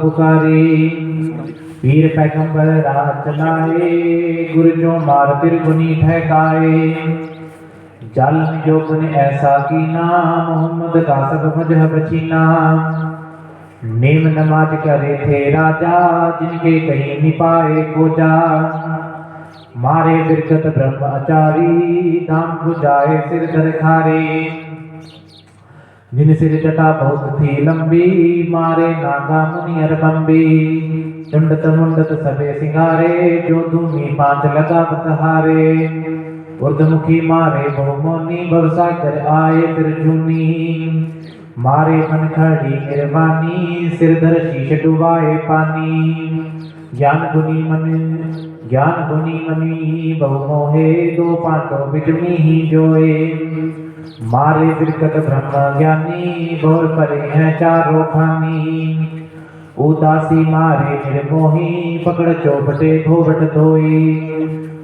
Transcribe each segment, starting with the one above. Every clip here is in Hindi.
पुकारे पैगंबर राह गुरु जो मार तिरगुनी ठहकाए। जालन जो गुन ऐसा मोहम्मद का सब मज़हब नेम। नमाज़ करे थे राजा, जिनके कहीं निपाए को जा मारे बिरकत ब्रह्मचारी धाम बुझाए सिर धर खारे जिन सिर जटा बहुत थी लंबी मारे नागा मुनि अरबंबी। चुंडत मुंडत सबे सिंगारे, जो धूमी पाँच लगा बतहारे उर्दमुखी मारे बहु मोनी भव सागर आए फिर जूनी मारे मन खड़ी निर्वाणी, सिर धर शीश डुबाए पानी। ज्ञान गुनी मन, ज्ञान गुनी मनी, बहु मोहे दो पाटो बिजमी ही जोए। मारे बिरकत ब्रह्म ज्ञानी भोर परे हैं चारों खानी। उदासी मारे निर्मोही पकड़ चौपटे धोबट धोई।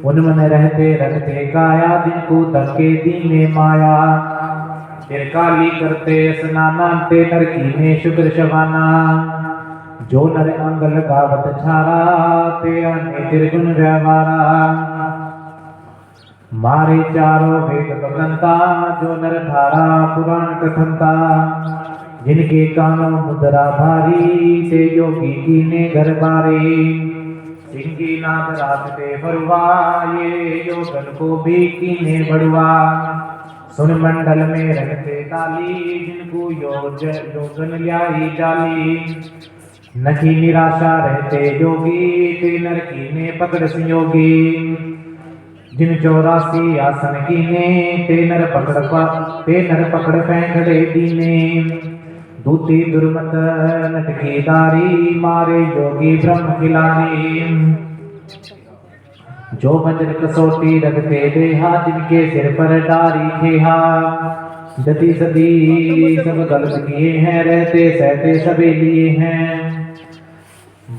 उन मन रहते रखते काया जिनको तके दीने माया। फिर काली करते स्नाना ते नरकी में शुक्र शवाना जो नर अंग लगावत छारा, ते अन्य त्रिगुण व्यवहारा। मारे चारों वेद बगंता जो नर धारा पुराण कथनता। जिनके कानों मुद्रा भारी, ते योगी कीने घर बारे। सिंगी नाथ पे बरुआ, ये योगन को भी कीने बड़ुआ सुन मंडल में रहते ताली जिनको योग योगन ल्याई जाली। नखी निराशा रहते योगी, ते नरकी में पकड़ संयोगी। जिन चौरासी आसन कीने ते नर पकड़ पा, ते नर पकड़ पैंखड़े दीने। दूती दुर्मत नटकी दारी, मारे योगी ब्रह्म खिलानी। जो वज्र कसौटी रखते देहा, जिनके सिर पर डारी खेहा। जति सदी सब गलत किए हैं, रहते सहते सभी लिए हैं।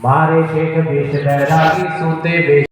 मारे शेख बेश बैरागी सोते बेश